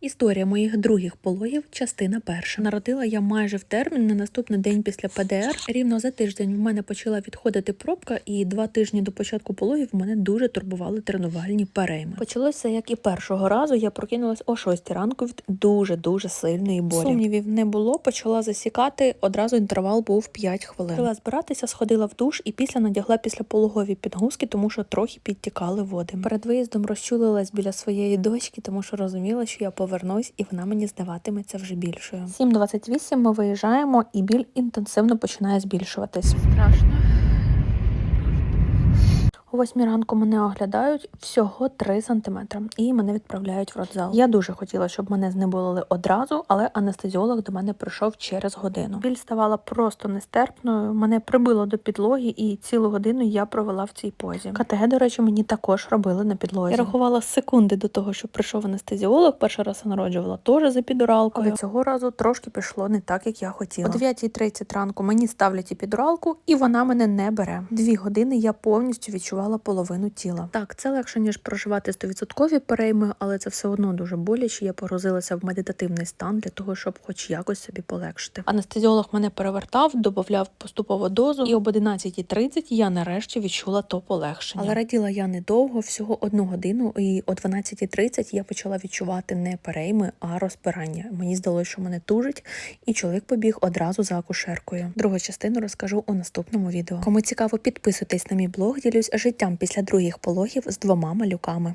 Історія моїх других пологів, частина перша. Народила я майже в термін на наступний день після ПДР. Рівно за тиждень в мене почала відходити пробка, і два тижні до початку пологів мене дуже турбували тренувальні перейми. Почалося як і першого разу. Я прокинулась о 6 ранку від дуже дуже сильної болі. Сумнівів не було. Почала засікати. Одразу інтервал був 5 хвилин. Почала збиратися, сходила в душ і після надягла післяпологові підгузки, тому що трохи підтікали води. Перед виїздом розчулилась біля своєї дочки, тому що розуміла, що я повернусь, і вона мені здаватиметься вже більшою. 7.28 ми виїжджаємо, і біль інтенсивно починає збільшуватись. Страшно. О восьмій ранку мене оглядають всього 3 сантиметри, і мене відправляють в родзал. Я дуже хотіла, щоб мене знеболили одразу, але анестезіолог до мене прийшов через годину. Біль ставала просто нестерпною. Мене прибило до підлоги, і цілу годину я провела в цій позі. КТГ, до речі, мені також робили на підлозі. Я рахувала секунди до того, що прийшов анестезіолог. Перший раз я народжувала теж за підуралкою. Але цього разу трошки пішло не так, як я хотіла. О 9.30 ранку мені ставлять епідуралку, і вона мене не бере. Дві години я повністю відчувала половину тіла. Так, це легше ніж проживати 100% перейми, але це все одно дуже боляче. Я погрузилася в медитативний стан для того, щоб хоч якось собі полегшити. Анестезіолог мене перевертав, додавав поступово дозу, і об 11.30 я нарешті відчула то полегшення. Але раділа я недовго, всього одну годину, і о 12.30 я почала відчувати не перейми, а розпирання. Мені здалося, що мене тужить, і чоловік побіг одразу за акушеркою. Другу частину розкажу у наступному відео. Кому цікаво, підписуйтесь на мій блог, ділюсь життям після других пологів з двома малюками.